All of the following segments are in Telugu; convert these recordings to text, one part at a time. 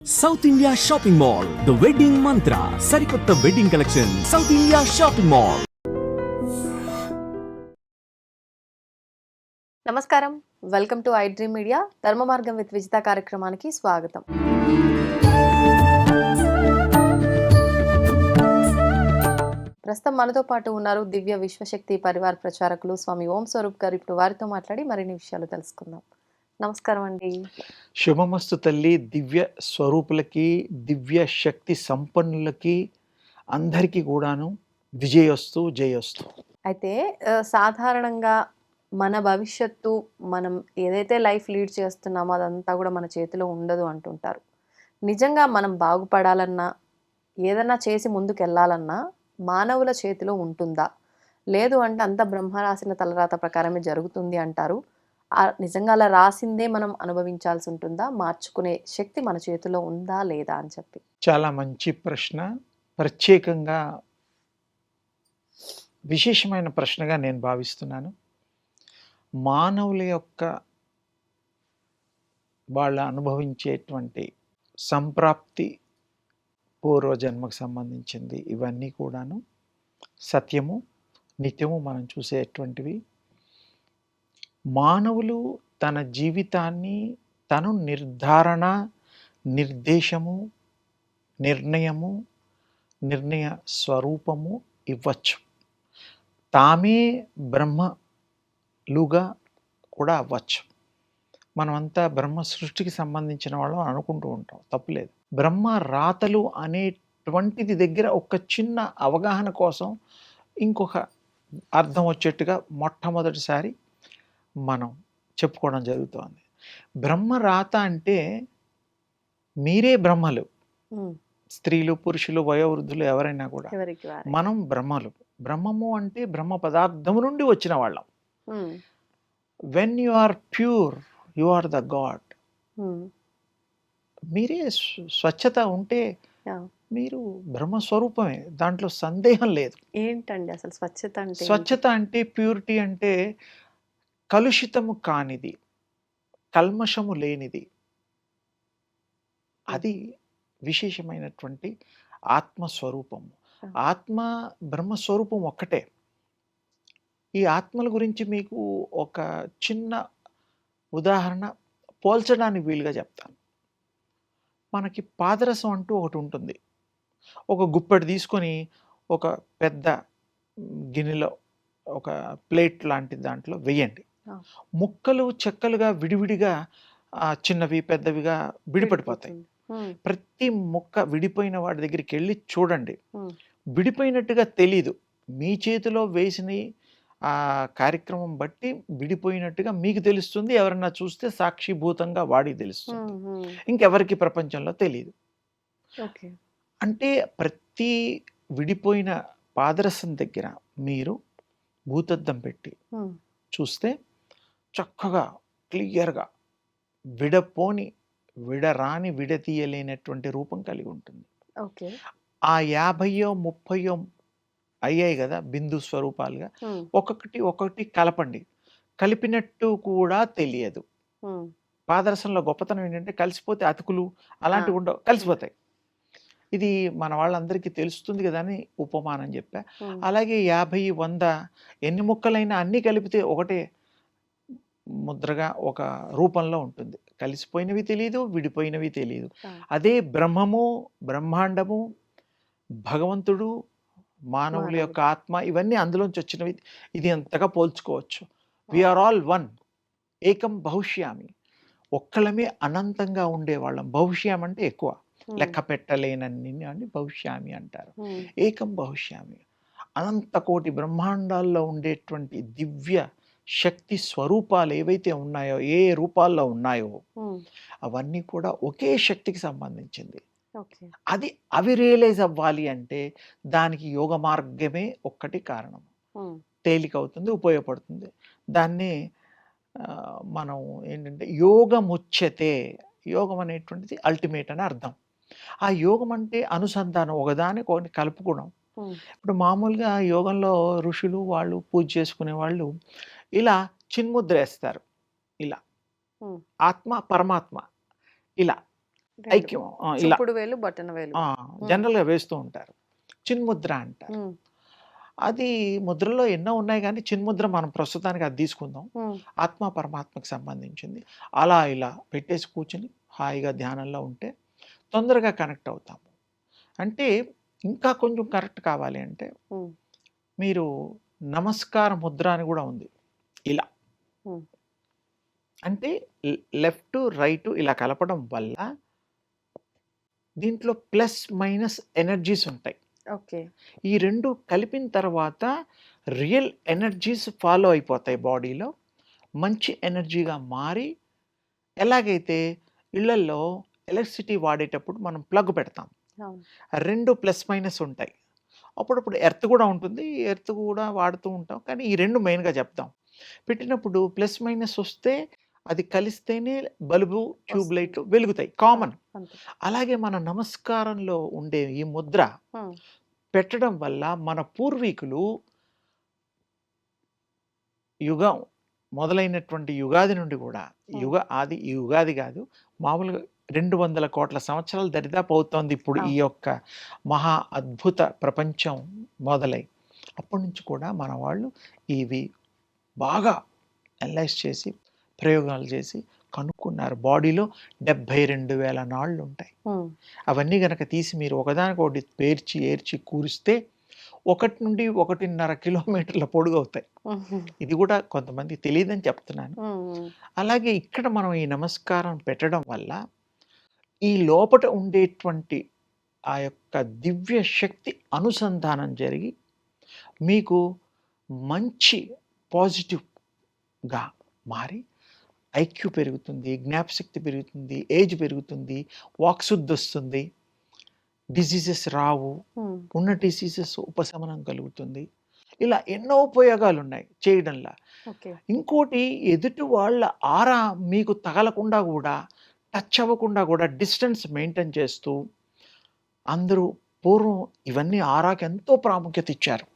South India shopping mall the wedding Mantra సరికొత్త wedding collection South India shopping mall నమస్కారం. Welcome to I dream media Dharma Margam with Vijitha కార్యక్రమానికి స్వాగతం. ప్రస్తుతం మనతో పాటు ఉన్నారు దివ్య విశ్వశక్తి పరివార ప్రచారకులు స్వామి ఓం స్వరూప్ గారు. ఇప్పుడు వారితో మాట్లాడి మరిన్ని విషయాలు తెలుసుకుందాం. నమస్కారం అండి శుభమస్తు తల్లి. దివ్య స్వరూపులకి దివ్య శక్తి సంపన్నులకి అందరికీ కూడాను విజయస్తు జయస్తు. అయితే ఆ, సాధారణంగా మన భవిష్యత్తు మనం ఏదైతే లైఫ్ లీడ్ చేస్తున్నామో అదంతా కూడా మన చేతిలో ఉండదు అంటుంటారు. నిజంగా మనం బాగుపడాలన్నా ఏదన్నా చేసి ముందుకు వెళ్ళాలన్నా మానవుల చేతిలో ఉంటుందా? లేదు అంటే అంత బ్రహ్మ రాసిన తలరాత ప్రకారమే జరుగుతుంది అంటారు. నిజంగా అలా రాసిందే మనం అనుభవించాల్సి ఉంటుందా మార్చుకునే శక్తి మన చేతిలో ఉందా లేదా అని చెప్పి. చాలా మంచి ప్రశ్న. ప్రత్యేకంగా విశేషమైన ప్రశ్నగా నేను భావిస్తున్నాను. మానవుల యొక్క వాళ్ళ అనుభవించేటువంటి సంప్రాప్తి పూర్వజన్మకు సంబంధించింది ఇవన్నీ కూడాను. సత్యము నిత్యము మనం చూసేటువంటివి. మానవులు తన జీవితాన్ని తను నిర్ధారణ నిర్దేశము నిర్ణయము నిర్ణయ స్వరూపము ఇవ్వచ్చు. తామే బ్రహ్మలుగా కూడా అవ్వచ్చు. మనమంతా బ్రహ్మ సృష్టికి సంబంధించిన వాళ్ళం అనుకుంటూ ఉంటాం. తప్పులేదు బ్రహ్మ రాతలు అనేటువంటిది దగ్గర ఒక చిన్న అవగాహన కోసం ఇంకొక అర్థం వచ్చేట్టుగా మొట్టమొదటిసారి మనం చెప్పుకోవడం జరుగుతోంది. బ్రహ్మ రాత అంటే మీరే బ్రహ్మలు. స్త్రీలు పురుషులు వయోవృద్ధులు ఎవరైనా కూడా. మనం బ్రహ్మలు. బ్రహ్మము అంటే బ్రహ్మ పదార్థము నుండి వచ్చిన వాళ్ళం. When you are pure you are the God మీరే స్వ- స్వచ్ఛత ఉంటే. మీరు బ్రహ్మస్వరూపమే. దాంట్లో సందేహం లేదు. ఏంటండి అసలు స్వచ్ఛత అంటే? స్వచ్ఛత అంటే ప్యూరిటీ అంటే కలుషితము కానిది కల్మషము లేనిది అది విశేషమైనటువంటి ఆత్మస్వరూపము. ఆత్మ బ్రహ్మస్వరూపం ఒక్కటే ఈ ఆత్మల గురించి మీకు ఒక చిన్న ఉదాహరణ పోల్చడానికి వీలుగా చెప్తాను మనకి పాదరసం అంటూ ఒకటి ఉంటుంది ఒక గుప్పెడు తీసుకొని ఒక పెద్ద గిన్నెలో ఒక ప్లేట్ లాంటి దాంట్లో వేయండి. ముక్కలు చెక్కలుగా విడివిడిగా ఆ, చిన్నవి పెద్దవిగా విడిపడిపోతాయి. ప్రతి ముక్క విడిపోయిన వాడి దగ్గరికి వెళ్ళి చూడండి. విడిపోయినట్టుగా తెలీదు. మీ చేతిలో వేసిన ఆ కార్యక్రమం బట్టి విడిపోయినట్టుగా మీకు తెలుస్తుంది. ఎవరన్నా చూస్తే సాక్షిభూతంగా వాడికి తెలుస్తుంది. ఇంకెవరికి ప్రపంచంలో తెలియదు ఓకే. అంటే ప్రతి విడిపోయిన పాదరసం దగ్గర మీరు భూతద్దం పెట్టి చూస్తే చక్కగా క్లియర్గా విడపోని విడరాని విడతీయలేనటువంటి రూపం కలిగి ఉంటుంది. ఓకే. ఆ యాభయో ముప్పయో అయ్యాయి కదా బిందు స్వరూపాలుగా. ఒక్కొక్కటి ఒక్కొక్కటి కలపండి. కలిపినట్టు కూడా తెలియదు. ఉమ్, పాదరసంలో గొప్పతనం ఏంటంటే కలిసిపోతే అతుకులు అలాంటివి. ఉండవు కలిసిపోతాయి. ఇది మన వాళ్ళందరికీ తెలుస్తుంది కదా అని ఉపమానం చెప్పా. అలాగే యాభై వంద ఎన్ని ముక్కలైనా అన్నీ కలిపితే ఒకటే ముద్రగా ఒక రూపంలో ఉంటుంది. కలిసిపోయినవి తెలియదు విడిపోయినవి తెలియదు. అదే బ్రహ్మము బ్రహ్మాండము భగవంతుడు మానవుల. యొక్క ఆత్మ ఇవన్నీ అందులోంచి వచ్చినవి. ఇది అంతగా పోల్చుకోవచ్చు. వీఆర్ ఆల్ వన్ ఏకం బహుష్యామి. ఒక్కళ్ళమే అనంతంగా ఉండేవాళ్ళం. బహుష్యాం అంటే ఎక్కువ. లెక్క పెట్టలేనన్ని అని బహుష్యామి అంటారు. ఏకం బహుష్యామి. అనంత కోటి బ్రహ్మాండాల్లో ఉండేటువంటి దివ్య శక్తి స్వరూపాలు ఏవైతే ఉన్నాయో ఏ రూపాల్లో ఉన్నాయో అవన్నీ కూడా ఒకే శక్తికి సంబంధించింది. అది అవి రియలైజ్ అవ్వాలి అంటే దానికి యోగ మార్గమే ఒక్కటి కారణం. తేలికవుతుంది ఉపయోగపడుతుంది. దాన్ని మనం ఏంటంటే యోగముచ్యతే యోగం అనేటువంటిది అల్టిమేట్ అని అర్థం. ఆ యోగం అంటే అనుసంధానం ఒకదాని కొన్ని కలుపుకోవడం. ఇప్పుడు మామూలుగా యోగంలో ఋషులు వాళ్ళు పూజ చేసుకునే వాళ్ళు ఇలా చిన్ముద్ర వేస్తారు ఇలా. ఆత్మ పరమాత్మ. ఇలా. ఐక్యం ఇలా. చూపుడు వేలు బొటన వేలు. ఆ, జనరల్గా వేస్తూ ఉంటారు. చిన్ముద్ర అంటారు. అది ముద్రలో ఎన్నో ఉన్నాయి కానీ చిన్ముద్ర మనం ప్రస్తుతానికి అది తీసుకుందాం. ఆత్మ పరమాత్మకి సంబంధించింది. అలా ఇలా పెట్టేసి కూర్చుని హాయిగా ధ్యానంలో ఉంటే తొందరగా కనెక్ట్ అవుతాము. అంటే ఇంకా కొంచెం కరెక్ట్ కావాలి అంటే మీరు నమస్కార ముద్ర అని కూడా ఉంది. ఇలా. అంటే లెఫ్ట్ రైట్ ఇలా కలపడం వల్ల దీంట్లో ప్లస్ మైనస్ ఎనర్జీస్ ఉంటాయి. ఓకే. ఈ రెండు కలిపిన తర్వాత రియల్ ఎనర్జీస్ ఫాలో అయిపోతాయి బాడీలో. మంచి ఎనర్జీగా మారి ఎలాగైతే ఇళ్ళల్లో ఎలక్ట్రిసిటీ వాడేటప్పుడు మనం ప్లగ్ పెడతాం. రెండు ప్లస్ మైనస్ ఉంటాయి. అప్పుడప్పుడు ఎర్త్ కూడా ఉంటుంది. ఎర్త్ కూడా వాడుతూ ఉంటాం. కానీ ఈ రెండు మెయిన్గా చెప్తాం. పెట్టినప్పుడు ప్లస్ మైనస్ వస్తే అది కలిస్తేనే బల్బు ట్యూబ్. లైట్ వెలుగుతాయి కామన్ అలాగే మన నమస్కారంలో ఉండే ఈ ముద్ర పెట్టడం వల్ల మన పూర్వీకులు యుగం మొదలైనటువంటి యుగాది నుండి కూడా. యుగ ఆది ఈ యుగాది కాదు మామూలుగా రెండు వందల కోట్ల సంవత్సరాలు దరిదాపు అవుతోంది ఇప్పుడు ఈ. యొక్క మహా అద్భుత ప్రపంచం మొదలై అప్పటి నుంచి కూడా మన వాళ్ళు ఇవి బాగా అనలైజ్ చేసి ప్రయోగాలు చేసి కనుక్కున్నారు. బాడీలో డెబ్భై రెండు వేల నాళ్ళు ఉంటాయి ఉమ్, అవన్నీ గనక తీసి మీరు ఒకదానికొకటి పేర్చి ఏర్చి కూరిస్తే ఒకటి నుండి ఒకటిన్నర కిలోమీటర్ల పొడుగు అవుతాయి ఇది కూడా కొంతమంది తెలియదని చెప్తున్నాను. ఉమ్, ఉమ్, అలాగే ఇక్కడ మనం ఈ నమస్కారం పెట్టడం వల్ల ఈ లోపట ఉండేటువంటి ఆ యొక్క దివ్య శక్తి అనుసంధానం జరిగి మీకు మంచి పాజిటివ్గా మారి ఐక్యూ పెరుగుతుంది జ్ఞాపశక్తి పెరుగుతుంది ఏజ్ పెరుగుతుంది వాక్శుద్ధి వస్తుంది డిసీజెస్ రావు ఉన్న డిసీజెస్ ఉపశమనం కలుగుతుంది. ఇలా ఎన్నో ఉపయోగాలు ఉన్నాయి చేయడంలో ఇంకోటి ఎదుటి వాళ్ళ ఆరా మీకు తగలకుండా కూడా టచ్ అవ్వకుండా కూడా డిస్టెన్స్ మెయింటైన్ చేస్తూ అందరూ పూర్వం ఇవన్నీ ఆరాకి ఎంతో ప్రాముఖ్యత ఇచ్చారు.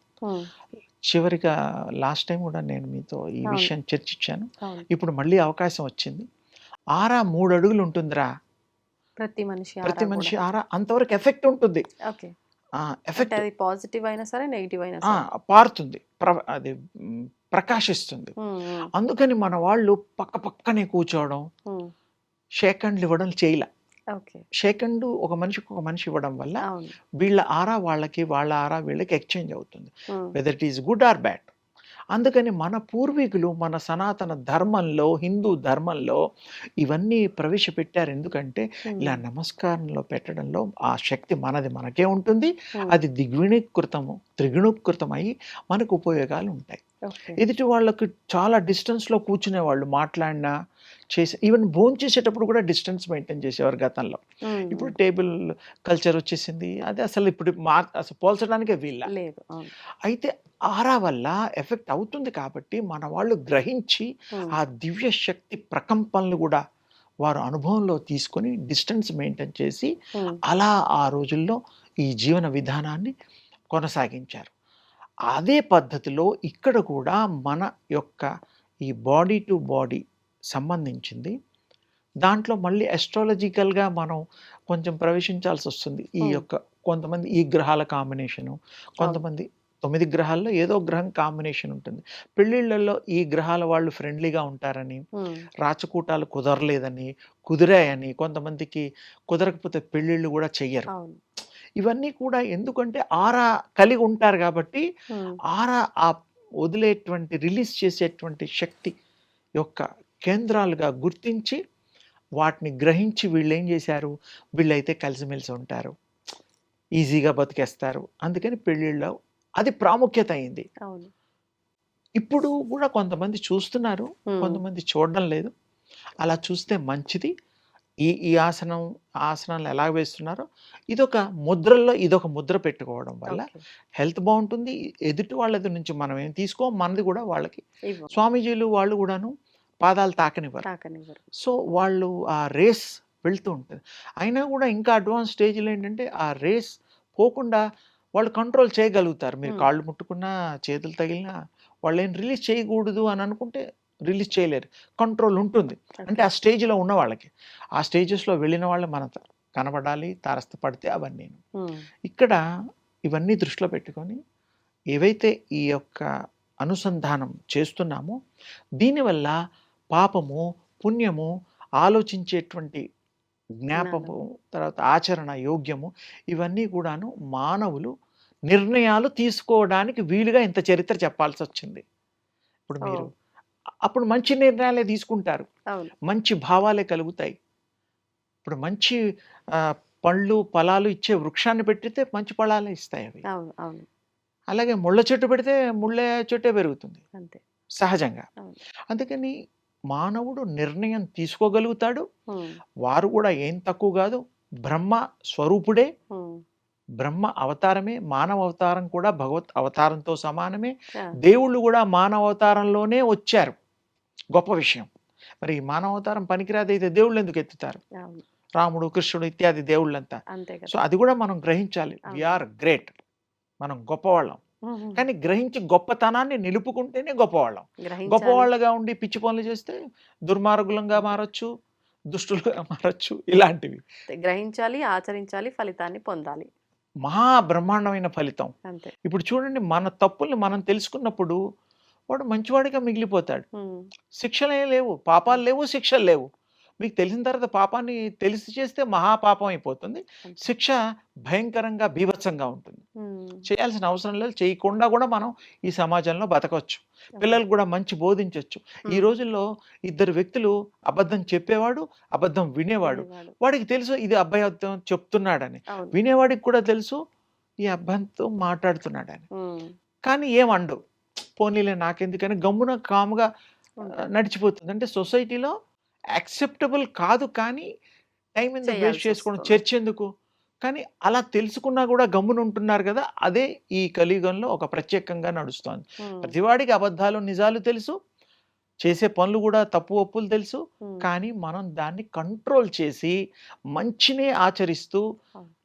చివరిగా లాస్ట్ టైం కూడా నేను మీతో ఈ. విషయం చర్చించాను. ఇప్పుడు మళ్ళీ అవకాశం వచ్చింది. ఆరా మూడు అడుగులు ఉంటుందిరా. ప్రతి మనిషి ప్రతి మనిషి. ఆరా అంతవరకు ఎఫెక్ట్ ఉంటుంది. ఎఫెక్ట్ అది పాజిటివ్ అయినా సరే నెగిటివ్ అయినా పారుతుంది. ప్ర అది ప్రకాశిస్తుంది. అందుకని మన వాళ్ళు పక్క పక్కనే కూర్చోవడం ఉమ్, షేక్ హ్యాండ్లు ఇవ్వడం చేయలే. ఓకే. షేక్ హ్యాండ్ ఒక మనిషికి ఒక మనిషి ఇవ్వడం వల్ల వీళ్ళ ఆరా వాళ్ళకి వాళ్ళ ఆరా వీళ్ళకి ఎక్స్చేంజ్ అవుతుంది. Whether it is good or bad అందుకని మన పూర్వీకులు మన సనాతన ధర్మంలో హిందూ ధర్మంలో ఇవన్నీ ప్రవేశపెట్టారు. ఎందుకంటే ఇలా నమస్కారంలో పెట్టడంలో ఆ శక్తి మనది మనకే ఉంటుంది. అది ద్విగుణీకృతము త్రిగుణీకృతం అయ్యి మనకు ఉపయోగాలు ఉంటాయి. ఎదుటి వాళ్ళకి చాలా డిస్టెన్స్లో కూర్చునే వాళ్ళు మాట్లాడినా చేసే ఈవెన్ భోజనం చేసేటప్పుడు కూడా డిస్టెన్స్ మెయింటైన్ చేసేవారు గతంలో. ఇప్పుడు టేబుల్ కల్చర్ వచ్చేసింది. అది అసలు ఇప్పుడు మా అసలు పోల్చడానికే వీళ్ళ లేదు. అయితే ఆరా వల్ల ఎఫెక్ట్ అవుతుంది కాబట్టి మన వాళ్ళు గ్రహించి ఆ దివ్య శక్తి ప్రకంపనలు కూడా వారు అనుభవంలో తీసుకొని డిస్టెన్స్ మెయింటైన్ చేసి అలా ఆ రోజుల్లో ఈ జీవన విధానాన్ని కొనసాగించారు. అదే పద్ధతిలో ఇక్కడ కూడా మన యొక్క ఈ బాడీ టు బాడీ సంబంధించింది. దాంట్లో మళ్ళీ అస్ట్రాలజికల్గా మనం కొంచెం ప్రవేశించాల్సి వస్తుంది. ఈ. యొక్క కొంతమంది ఈ గ్రహాల కాంబినేషను కొంతమంది తొమ్మిది గ్రహాల్లో ఏదో గ్రహం కాంబినేషన్ ఉంటుంది. పెళ్ళిళ్ళల్లో ఈ గ్రహాల వాళ్ళు ఫ్రెండ్లీగా ఉంటారని రాచకూటాలు కుదరలేదని కుదిరాయని కొంతమందికి కుదరకపోతే పెళ్ళిళ్ళు కూడా చెయ్యరు. ఇవన్నీ కూడా ఎందుకంటే ఆరా కలిగి ఉంటారు కాబట్టి ఆరా ఆ వదిలేటువంటి రిలీజ్ చేసేటువంటి శక్తి యొక్క కేంద్రాలుగా గుర్తించి వాటిని గ్రహించి వీళ్ళు ఏం చేశారు? వీళ్ళైతే కలిసిమెలిసి ఉంటారు. ఈజీగా బతికేస్తారు. అందుకని పెళ్ళిళ్ళలో అది ప్రాముఖ్యత అయింది. ఇప్పుడు కూడా కొంతమంది చూస్తున్నారు. కొంతమంది చూడడం లేదు. అలా చూస్తే మంచిది. ఈ ఈ ఆసనం ఆసనాలు ఎలా వేస్తున్నారో ఇదొక ముద్రల్లో ఇదొక ముద్ర పెట్టుకోవడం వల్ల. హెల్త్ బాగుంటుంది ఎదుటి వాళ్ళ నుంచి మనం ఏం తీసుకో మనది కూడా వాళ్ళకి. స్వామీజీలు వాళ్ళు కూడాను పాదాలు తాకనివ్వరు సో వాళ్ళు ఆ రేస్ వెళ్తూ ఉంటుంది అయినా కూడా ఇంకా అడ్వాన్స్ స్టేజ్లో ఏంటంటే ఆ రేస్ పోకుండా వాళ్ళు కంట్రోల్ చేయగలుగుతారు మీరు. కాళ్ళు ముట్టుకున్నా చేతులు తగిలినా వాళ్ళు ఏం రిలీజ్ చేయకూడదు అని అనుకుంటే రిలీజ్ చేయలేరు. కంట్రోల్ ఉంటుంది. అంటే ఆ స్టేజ్లో ఉన్న వాళ్ళకి. ఆ స్టేజెస్లో వెళ్ళిన వాళ్ళు మన కనబడాలి తారస్థపడితే అవన్నీ. ఇక్కడ ఇవన్నీ దృష్టిలో పెట్టుకొని ఏవైతే ఈ యొక్క అనుసంధానం చేస్తున్నామో దీనివల్ల పాపము పుణ్యము ఆలోచించేటువంటి జ్ఞాపము తర్వాత ఆచరణ యోగ్యము ఇవన్నీ కూడాను మానవులు నిర్ణయాలు తీసుకోవడానికి వీలుగా ఇంత చరిత్ర చెప్పాల్సి వచ్చింది ఇప్పుడు. మీరు అప్పుడు మంచి నిర్ణయాలే తీసుకుంటారు. మంచి భావాలే కలుగుతాయి. ఇప్పుడు మంచి పళ్ళు ఫలాలు ఇచ్చే వృక్షాన్ని పెట్టితే మంచి ఫలాలే ఇస్తాయి అవి. అలాగే ముళ్ళ చెట్టు పెడితే ముళ్ళ చెట్టే పెరుగుతుంది. సహజంగా. అందుకని మానవుడు నిర్ణయం తీసుకోగలుగుతాడు. వారు కూడా ఏం తక్కువ కాదు బ్రహ్మ స్వరూపుడే. బ్రహ్మ అవతారమే మానవ అవతారం కూడా భగవత్ అవతారంతో సమానమే. దేవుళ్ళు కూడా మానవ అవతారంలోనే వచ్చారు. గొప్ప విషయం. మరి ఈ మానవ అవతారం పనికిరాదైతే దేవుళ్ళు ఎందుకు ఎత్తుతారు? రాముడు కృష్ణుడు ఇత్యాది దేవుళ్ళంతా. సో అది కూడా మనం గ్రహించాలి. వీఆర్ గ్రేట్ మనం గొప్పవాళ్ళం. కానీ గ్రహించి గొప్పతనాన్ని నిలుపుకుంటేనే గొప్పవాళ్ళం. గొప్పవాళ్ళగా ఉండి పిచ్చి పనులు చేస్తే దుర్మార్గులంగా మారచ్చు దుష్టులుగా మారచ్చు ఇలాంటివి. గ్రహించాలి ఆచరించాలి ఫలితాన్ని పొందాలి. మహా బ్రహ్మాండమైన ఫలితం ఇప్పుడు చూడండి మన తప్పుల్ని మనం తెలుసుకున్నప్పుడు వాడు మంచివాడిగా మిగిలిపోతాడు. శిక్షలే లేవు. పాపాలు లేవు శిక్షలు లేవు. మీకు తెలిసిన తర్వాత పాపాన్ని తెలిసి చేస్తే మహాపాపం అయిపోతుంది. శిక్ష భయంకరంగా బీభత్సంగా ఉంటుంది. చేయాల్సిన అవసరం లేదు. చేయకుండా కూడా మనం ఈ సమాజంలో బతకవచ్చు పిల్లలకు కూడా మంచి బోధించవచ్చు ఈ రోజుల్లో ఇద్దరు వ్యక్తులు అబద్ధం చెప్పేవాడు అబద్ధం వినేవాడు. వాడికి తెలుసు ఇది అబ్బాయి చెప్తున్నాడని. అవును. వినేవాడికి కూడా తెలుసు ఈ అబ్బాయితో మాట్లాడుతున్నాడని. కానీ ఏమండు పోనీలే నాకెందుకని గమ్మున కాముగా. నడిచిపోతుంది. అంటే సొసైటీలో యాక్సెప్టబుల్ కాదు కానీ టైం ఎందుకు వేస్ట్ చేసుకోవడం వస్తుంది. చర్చ ఎందుకు కానీ అలా తెలుసుకున్నా కూడా గమ్మున ఉంటున్నారు కదా అదే ఈ కలియుగంలో ఒక ప్రత్యేకంగా నడుస్తోంది. ప్రతివాడికి అబద్ధాలు నిజాలు తెలుసు చేసే పనులు కూడా తప్పు ఒప్పులు తెలుసు కానీ మనం దాన్ని కంట్రోల్ చేసి మంచినే ఆచరిస్తూ.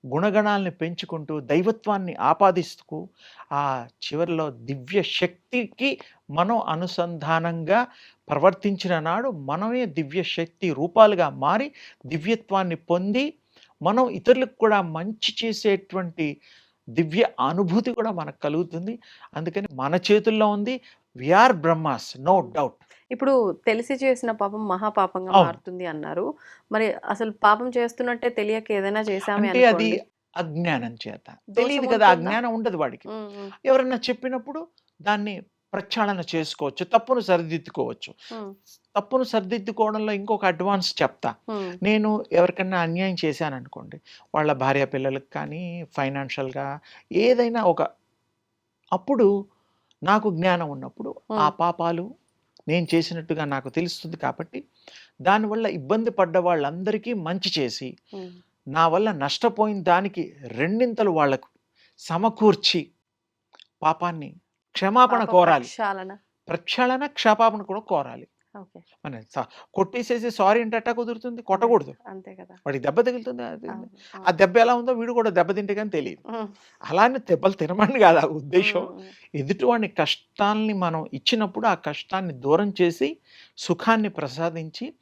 గుణగణాలని పెంచుకుంటూ దైవత్వాన్ని ఆపాదిస్తూ ఆ చివరిలో దివ్య శక్తికి మనం అనుసంధానంగా ప్రవర్తించిన నాడు మనమే దివ్య శక్తి రూపాలుగా మారి దివ్యత్వాన్ని పొంది మనం ఇతరులకు కూడా మంచి చేసేటువంటి దివ్య అనుభూతి కూడా మనకు కలుగుతుంది. అందుకని మన చేతుల్లో ఉంది. విఆర్ బ్రహ్మాస్ నో డౌట్ ఇప్పుడు తెలిసి చేసిన పాపం మహాపాపంగా. మారుతుంది అన్నారు. మరి అసలు పాపం చేస్తున్నట్టే తెలియక ఏదైనా చేసామే అంటే అది అజ్ఞానం చేత. తెలియదు కదా? అజ్ఞానం ఉండదు వాడికి. ఎవరన్నా చెప్పినప్పుడు దాన్ని ప్రక్షాళన చేసుకోవచ్చు తప్పును సరిదిద్దుకోవచ్చు. తప్పును సరిదిద్దుకోవడంలో ఇంకొక అడ్వాన్స్ చెప్తా. నేను ఎవరికన్నా అన్యాయం చేశాను అనుకోండి వాళ్ళ భార్య పిల్లలకు కానీ ఫైనాన్షియల్గా ఏదైనా ఒక అప్పుడు నాకు జ్ఞానం ఉన్నప్పుడు ఆ. పాపాలు నేను చేసినట్టుగా నాకు తెలుస్తుంది కాబట్టి దానివల్ల ఇబ్బంది పడ్డ వాళ్ళందరికీ మంచి చేసి నా వల్ల నష్టపోయిన దానికి రెండింతలు వాళ్ళకు సమకూర్చి పాపాన్ని క్షమాపణ కోరాలి. ప్రక్షాళన క్షమాపణ కూడా కోరాలి. మన కొట్టేసేసి సారీ అంటే అట్టా కుదురుతుంది? కొట్టకూడదు. అంతే కదా. వాడికి దెబ్బ తగులుతుంది? ఆ. దెబ్బ ఎలా ఉందో వీడు కూడా దెబ్బ తింటే కానీ తెలియదు. అలానే దెబ్బలు తినమని కాదు ఆ ఉద్దేశం. ఎదుటివాడిని కష్టాల్ని మనం ఇచ్చినప్పుడు ఆ కష్టాన్ని దూరం చేసి సుఖాన్ని ప్రసాదించి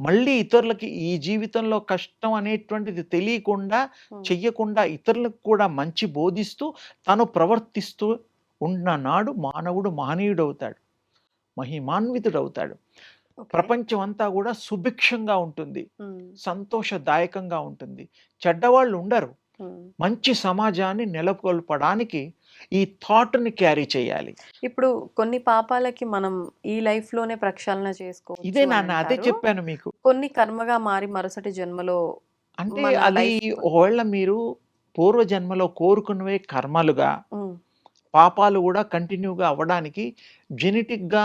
మళ్ళీ ఇతరులకి ఈ జీవితంలో కష్టం అనేటువంటిది తెలియకుండా చెయ్యకుండా ఇతరులకు కూడా మంచి బోధిస్తూ తను ప్రవర్తిస్తూ ఉన్న నాడు మానవుడు మహనీయుడు మహిమాన్వితుడు అవుతాడు. ప్రపంచం అంతా కూడా సుభిక్షంగా ఉంటుంది. సంతోషదాయకంగా ఉంటుంది. చెడ్డవాళ్ళు ఉండరు. మంచి సమాజాన్ని నెలకొల్పడానికి ఈ థాట్ని క్యారీ చేయాలి. ఇప్పుడు కొన్ని పాపాలకి మనం ఈ లైఫ్లోనే ప్రక్షాళన చేసుకోవచ్చు ఇదే నాన్న అదే. చెప్పాను మీకు. కొన్ని కర్మగా మారి మరుసటి జన్మలో అంటే అది ఒకవేళ మీరు పూర్వజన్మలో కోరుకున్నవే కర్మలుగా ఉమ్, పాపాలు కూడా కంటిన్యూగా అవ్వడానికి జెనెటిక్గా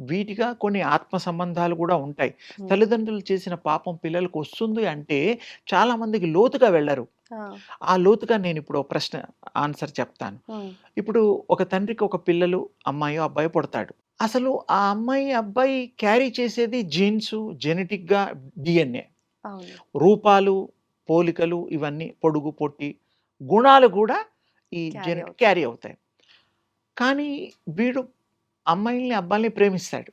వీటిగా కొన్ని ఆత్మ సంబంధాలు కూడా ఉంటాయి. తల్లిదండ్రులు చేసిన పాపం పిల్లలకు వస్తుంది అంటే చాలా మందికి లోతుగా వెళ్ళరు. ఆ, లోతుగా నేను ఇప్పుడు ఒక ప్రశ్న ఆన్సర్ చెప్తాను. ఇప్పుడు ఒక తండ్రికి ఒక పిల్లలు అమ్మాయి అబ్బాయి పుడతాడు. అసలు ఆ అమ్మాయి అబ్బాయి క్యారీ చేసేది జీన్స్ జెనెటిక్గా డిఎన్ఏ. అవును. రూపాలు పోలికలు ఇవన్నీ పొడుగు పొట్టి గుణాలు కూడా ఈ జెనెట్. క్యారీ అవుతాయి. కానీ వీడు అమ్మాయిల్ని అబ్బాయిల్ని ప్రేమిస్తాడు.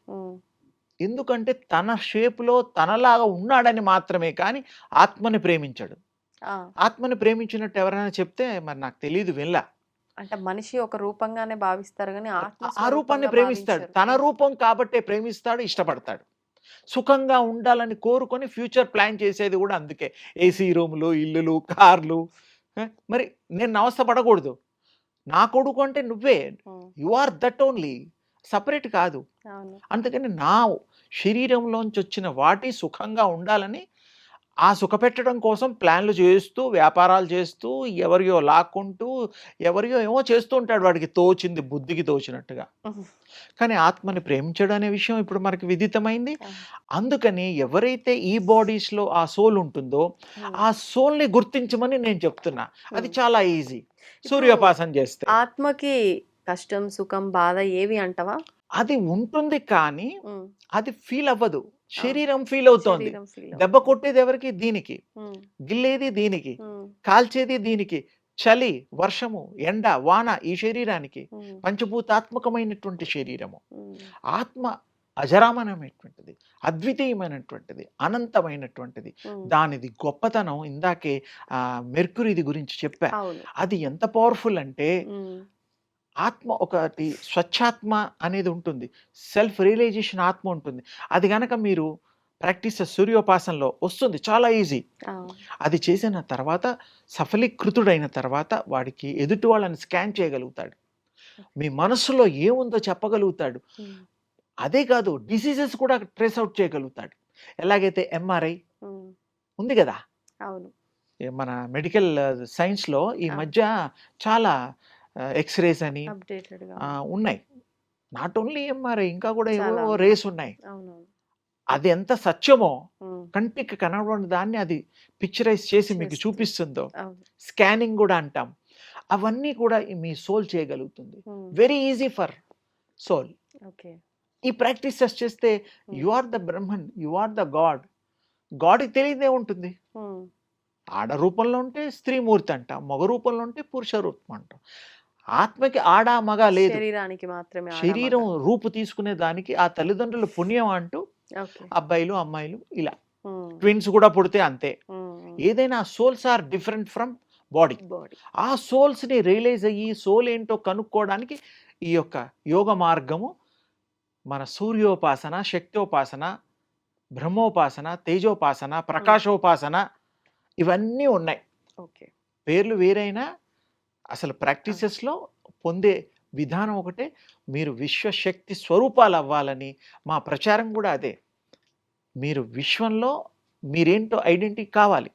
ఎందుకంటే తన షేప్లో తనలాగా ఉన్నాడని మాత్రమే కానీ ఆత్మని ప్రేమించాడు. ఆత్మని ప్రేమించినట్టు ఎవరైనా చెప్తే మరి నాకు తెలియదు వినలా. అంటే మనిషి ఒక రూపంగానే భావిస్తారు కానీ ఆత్మ ఆ రూపాన్ని ప్రేమిస్తాడు. తన రూపం కాబట్టే ప్రేమిస్తాడు ఇష్టపడతాడు. సుఖంగా ఉండాలని కోరుకొని ఫ్యూచర్ ప్లాన్ చేసేది కూడా అందుకే. ఏసీ రూములు ఇల్లులు కార్లు. మరి నేను అవస్థ పడకూడదు. నా కొడుకు అంటే నువ్వే. You are that only. Separate కాదు. అందుకని నా శరీరంలోంచి వచ్చిన వాటి సుఖంగా ఉండాలని ఆ సుఖపెట్టడం కోసం ప్లాన్లు చేస్తూ వ్యాపారాలు చేస్తూ ఎవరియో లాక్కుంటూ ఎవరియో ఏమో చేస్తూ ఉంటాడు వాడికి తోచింది బుద్ధికి తోచినట్టుగా. కానీ ఆత్మని ప్రేమించడం అనే విషయం ఇప్పుడు మనకి విదితమైంది. అందుకని ఎవరైతే ఈ బాడీస్లో ఆ సోల్ ఉంటుందో ఆ సోల్ని గుర్తించమని నేను చెప్తున్నా. అది. చాలా ఈజీ. సూర్యోపాసన చేస్తే. ఆత్మకి కష్టం సుఖం బాధ ఏవి అంటవా? అది ఉంటుంది కానీ అది ఫీల్ అవ్వదు. శరీరం ఫీల్ అవుతోంది. దెబ్బ కొట్టేది ఎవరికి? దీనికి. గిల్లేది దీనికి. కాల్చేది దీనికి. చలి వర్షము ఎండ వాన ఈ శరీరానికి పంచభూతాత్మకమైనటువంటి శరీరము. ఆత్మ అజరామరమైనటువంటిది అద్వితీయమైనటువంటిది అనంతమైనటువంటిది. దానిది గొప్పతనం ఇందాకే ఆ మెర్కురీది గురించి చెప్పా. అది ఎంత పవర్ఫుల్ అంటే ఆత్మ ఒకటి స్వచ్ఛాత్మ అనేది ఉంటుంది. సెల్ఫ్ రియలైజేషన్ ఆత్మ ఉంటుంది. అది గనక మీరు ప్రాక్టీస్ సూర్యోపాసనలో వస్తుంది. చాలా ఈజీ అది చేసిన తర్వాత సఫలీకృతుడైన తర్వాత వాడికి ఎదుటి వాళ్ళని స్కాన్ చేయగలుగుతాడు. మీ మనసులో ఏముందో చెప్పగలుగుతాడు. అదే కాదు డిసీజెస్ కూడా ట్రేస్ అవుట్ చేయగలుగుతాడు. ఎలాగైతే ఎంఆర్ఐ ఉంది కదా? అవును. మన మెడికల్ సైన్స్లో ఈ. మధ్య చాలా ఎక్స్రేస్ అని ఉన్నాయి. నాట్ ఓన్లీ ఎంఆర్ఐ ఇంకా కూడా ఏవో. రేస్ ఉన్నాయి. అది ఎంత సత్యమో కంటికి కనబడిన దాన్ని అది పిక్చరైజ్ చేసి మీకు. చూపిస్తుందో స్కానింగ్ కూడా అంటాం. అవన్నీ కూడా మీ సోల్ చేయగలుగుతుంది. Very easy for soul. Okay. ఈ ప్రాక్టీసెస్ చేస్తే you are the Brahman you are the God. గాడ్కి తెలియదే ఉంటుంది. ఆడ రూపంలో ఉంటే స్త్రీమూర్తి అంటాం మగ రూపంలో ఉంటే పురుష రూపం అంటాం. ఆత్మకి ఆడ మగ లేదు. శరీరానికి మాత్రమే శరీరం. రూపు తీసుకునే దానికి ఆ తల్లిదండ్రుల పుణ్యం అంటూ అబ్బాయిలు అమ్మాయిలు ఇలా. ట్విన్స్ కూడా పుడితే అంతే. ఏదైనా souls are different from body. ఆ సోల్స్ని రియలైజ్ అయ్యి సోల్ ఏంటో కనుక్కోవడానికి ఈ యొక్క యోగ మార్గము మన సూర్యోపాసన శక్తోపాసన బ్రహ్మోపాసన తేజోపాసన ప్రకాశోపాసన ఇవన్నీ ఉన్నాయి. ఓకే. పేర్లు వేరైనా అసలు ప్రాక్టీసెస్లో పొందే విధానం ఒకటే. మీరు విశ్వశక్తి స్వరూపాలు అవ్వాలని మా ప్రచారం కూడా అదే. మీరు విశ్వంలో మీరేంటో ఐడెంటిటీ కావాలి.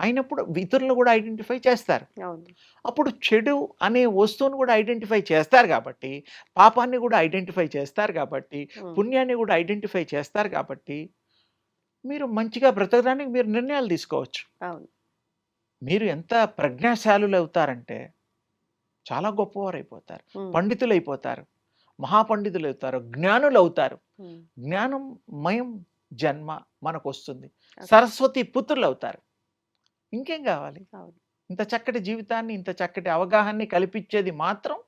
అయినప్పుడు ఇతరులను కూడా ఐడెంటిఫై చేస్తారు. అప్పుడు చెడు అనే వస్తువును కూడా ఐడెంటిఫై చేస్తారు కాబట్టి పాపాన్ని కూడా ఐడెంటిఫై చేస్తారు కాబట్టి పుణ్యాన్ని కూడా ఐడెంటిఫై చేస్తారు కాబట్టి మీరు మంచిగా బ్రతకడానికి మీరు నిర్ణయాలు తీసుకోవచ్చు. అవును. మీరు ఎంత ప్రజ్ఞాశాలులు అవుతారంటే చాలా గొప్పవారు అయిపోతారు పండితులు అయిపోతారు మహాపండితులు అవుతారు జ్ఞానులు అవుతారు జ్ఞానం మయం జన్మ మనకు వస్తుంది. సరస్వతి పుత్రులు అవుతారు ఇంకేం కావాలి? ఇంత చక్కటి జీవితాన్ని ఇంత చక్కటి అవగాహనని కల్పించేది మాత్రం.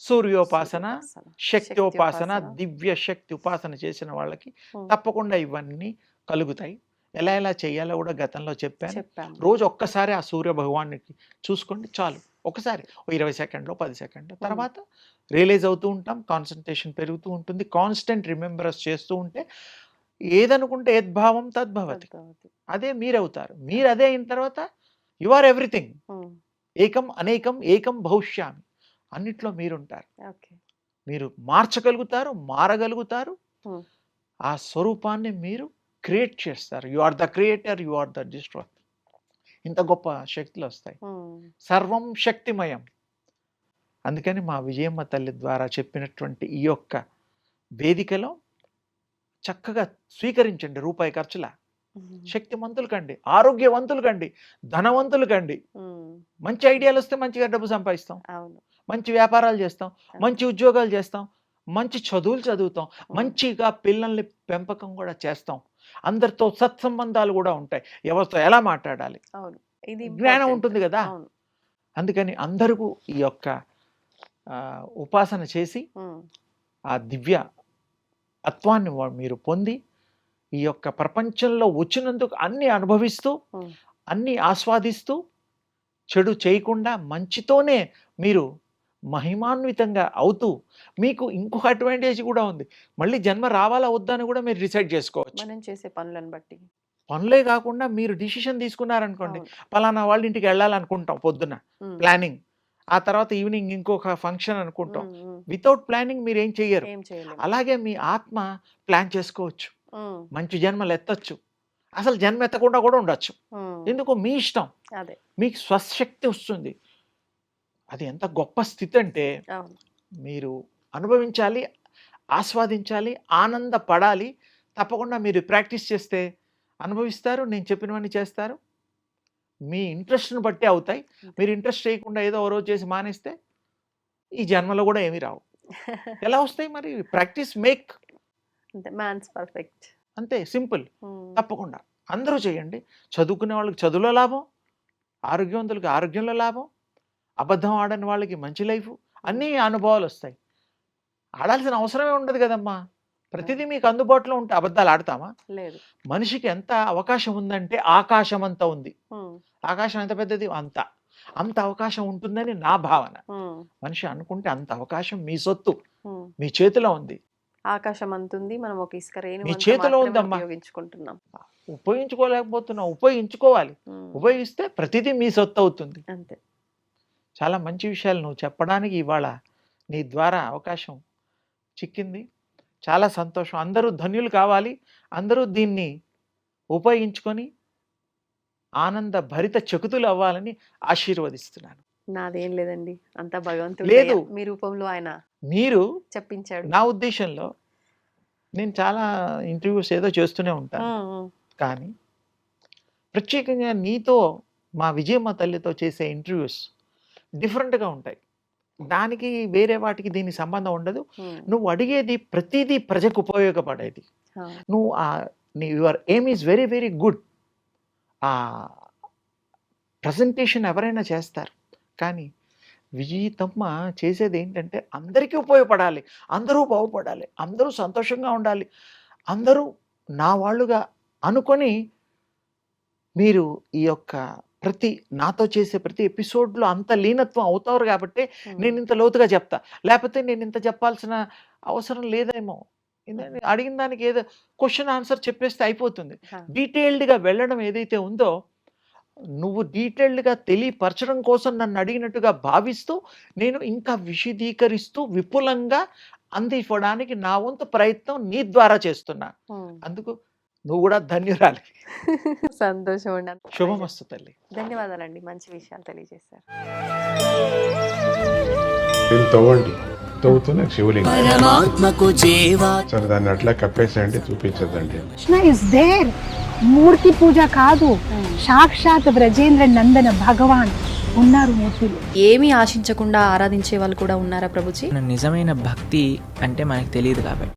సూర్యోపాసన శక్త్యోపాసన. దివ్య శక్తి ఉపాసన చేసిన వాళ్ళకి తప్పకుండా ఇవన్నీ కలుగుతాయి. ఎలా ఎలా చేయాలో కూడా గతంలో చెప్పాను. రోజు ఒక్కసారి ఆ సూర్య భగవానికి చూసుకోండి చాలు. ఒకసారి ఇరవై సెకండ్లో పది సెకండ్లో. తర్వాత రియలైజ్ అవుతూ ఉంటాం కాన్సన్ట్రేషన్ పెరుగుతూ ఉంటుంది కాన్స్టెంట్ రిమెంబరన్స్ చేస్తూ ఉంటే ఏదనుకుంటే యద్భావం తద్భవతి. అదే మీరవుతారు. మీరు అదే అయిన తర్వాత యు ఆర్ ఎవ్రీథింగ్. ఏకం అనేకం ఏకం భవిష్యామి. అన్నిట్లో మీరుంటారు. మీరు మార్చగలుగుతారు మారగలుగుతారు. ఆ స్వరూపాన్ని మీరు క్రియేట్ చేస్తారు. You are the creator you are the destroyer. ఇంత గొప్ప శక్తులు వస్తాయి. సర్వం శక్తిమయం. అందుకని మా విజయమ్మ తల్లి ద్వారా చెప్పినటువంటి ఈ యొక్క వేదికలో చక్కగా స్వీకరించండి రూపాయి ఖర్చుల. ఉమ్, శక్తిమంతులు కండి ఆరోగ్యవంతులు కండి ధనవంతులు కండి. మంచి ఐడియాలు వస్తే మంచిగా డబ్బు సంపాదిస్తాం. మంచి వ్యాపారాలు చేస్తాం. మంచి ఉద్యోగాలు చేస్తాం. మంచి చదువులు చదువుతాం. మంచిగా పిల్లల్ని పెంపకం కూడా చేస్తాం. అందరితో సత్సంబంధాలు కూడా ఉంటాయి. ఎవరితో ఎలా మాట్లాడాలి? జ్ఞానం. ఉంటుంది కదా? అందుకని అందరికీ ఈ యొక్క ఉపాసన చేసి ఆ దివ్య అత్వాన్ని వా- మీరు పొంది ఈ యొక్క ప్రపంచంలో వచ్చినందుకు అన్ని అనుభవిస్తూ. అన్ని ఆస్వాదిస్తూ చెడు చేయకుండా మంచితోనే మీరు మహిమాన్వితంగా అవుతూ మీకు ఇంకొక అడ్వాంటేజ్ కూడా ఉంది. మళ్ళీ జన్మ రావాలా వద్దా అని కూడా మీరు డిసైడ్ చేసుకోవచ్చు. మనం చేసే పనులను బట్టి. పనులే కాకుండా మీరు డిసిషన్ తీసుకున్నారనుకోండి. పలానా వాళ్ళ ఇంటికి వెళ్ళాలనుకుంటాం పొద్దున. ప్లానింగ్. ఆ తర్వాత ఈవినింగ్ ఇంకొక ఫంక్షన్ అనుకుంటాం. వితౌట్ ప్లానింగ్ మీరు ఏం చెయ్యరు. అలాగే మీ ఆత్మ ప్లాన్ చేసుకోవచ్చు. మంచి జన్మలు ఎత్తచ్చు. అసలు జన్మ ఎత్తకుండా కూడా ఉండొచ్చు. ఎందుకు మీ ఇష్టం. మీకు స్వశక్తి వస్తుంది. అది ఎంత గొప్ప స్థితి అంటే మీరు అనుభవించాలి ఆస్వాదించాలి ఆనందపడాలి. తప్పకుండా మీరు ప్రాక్టీస్ చేస్తే అనుభవిస్తారు నేను చెప్పినవన్నీ చేస్తారు. మీ ఇంట్రెస్ట్ని బట్టి అవుతాయి. మీరు ఇంట్రెస్ట్ చేయకుండా ఏదో ఓ రోజు చేసి మానేస్తే ఈ జన్మలో కూడా ఏమీ రావు. ఎలా వస్తాయి మరి? Practice make. Mans perfect. అంతే సింపుల్. తప్పకుండా. అందరూ చేయండి. చదువుకునే వాళ్ళకి చదువులో లాభం ఆరోగ్యవంతులకి ఆరోగ్యంలో లాభం అబద్ధం ఆడని వాళ్ళకి మంచి లైఫ్ అన్నీ అనుభవాలు వస్తాయి ఆడాల్సిన అవసరమే ఉండదు కదమ్మా. ప్రతిదీ మీకు అందుబాటులో ఉంటే అబద్ధాలు ఆడతామా? లేదు. మనిషికి ఎంత అవకాశం ఉందంటే ఆకాశం అంత ఉంది. ఆకాశం ఎంత పెద్దది? అంత. అంత అవకాశం ఉంటుందని నా భావన. మనిషి అనుకుంటే అంత అవకాశం మీ సొత్తు. మీ చేతిలో ఉంది. ఆకాశం అంతుంది మనం ఒక ఇసుక రేణు మీ చేతిలో ఉందమ్మా. ఉపయోగించుకుంటున్నాం. ఉపయోగించుకోలేకపోతున్నాం ఉపయోగించుకోవాలి. ఉపయోగిస్తే ప్రతిదీ మీ సొత్తు అవుతుంది. అంతే. చాలా మంచి విషయాలు నువ్వు చెప్పడానికి ఇవాళ నీ ద్వారా అవకాశం చిక్కింది. చాలా సంతోషం. అందరూ ధన్యులు కావాలి. అందరూ దీన్ని ఉపయోగించుకొని ఆనంద భరిత చకుతులు అవ్వాలని ఆశీర్వదిస్తున్నాను. నాదేం లేదండి. అంతా భగవంతుడు లేదు. మీ రూపంలో ఆయన మీరు చెప్పించాడు. నా ఉద్దేశంలో నేను చాలా ఇంటర్వ్యూస్ ఏదో చేస్తూనే ఉంటాను. కానీ ప్రత్యేకంగా నీతో మా విజయమ్మ తల్లితో చేసే ఇంటర్వ్యూస్ డిఫరెంట్గా ఉంటాయి. దానికి వేరే వాటికి దీని సంబంధం ఉండదు. నువ్వు అడిగేది ప్రతిదీ ప్రజకు ఉపయోగపడేది. నువ్వు ఆ నీ your aim is very very good. ఆ ప్రజెంటేషన్ ఎవరైనా చేస్తారు. కానీ విజయతమ్మ చేసేది ఏంటంటే అందరికీ ఉపయోగపడాలి. అందరూ బాగుపడాలి. అందరూ సంతోషంగా ఉండాలి. అందరూ నా వాళ్ళుగా అనుకొని మీరు ఈ యొక్క ప్రతి నాతో చేసే ప్రతి ఎపిసోడ్లో అంత లీనత్వం అవుతారు కాబట్టి నేను ఇంత లోతుగా చెప్తా. లేకపోతే నేను ఇంత చెప్పాల్సిన అవసరం లేదేమో. అడిగిన దానికి ఏదో క్వశ్చన్ ఆన్సర్ చెప్పేస్తే అయిపోతుంది. డీటెయిల్డ్గా వెళ్ళడం ఏదైతే ఉందో నువ్వు డీటెయిల్డ్గా తెలియపరచడం కోసం నన్ను అడిగినట్టుగా భావిస్తూ నేను ఇంకా విశదీకరిస్తూ విపులంగా అందివ్వడానికి నా వంతు ప్రయత్నం నీ ద్వారా చేస్తున్నా. అందుకు నువ్వు కూడా ధన్యురాలి. సంతోషం అండి శుభమస్తు తల్లి. ధన్యవాదాలండి. మంచి విషయాలు తెలియజేశారు. దీన్ని తవ్వండి. తవ్వుతూనే శివలింగం. పరమాత్మకు జీవా. సరే దాన్ని అట్లా కప్పేసేయండి చూపించదండి కృష్ణ ఇస్ దేర్ మూర్తి పూజ కాదు. సాక్షాత్ బ్రజేంద్ర నందన భగవాన్ ఉన్నారు మూర్తిలో. ఏమీ ఆశించకుండా ఆరాధించే వాళ్ళు కూడా ఉన్నారా ప్రభుజీ? నిజమైన భక్తి అంటే మనకు తెలియదు కాబట్టి.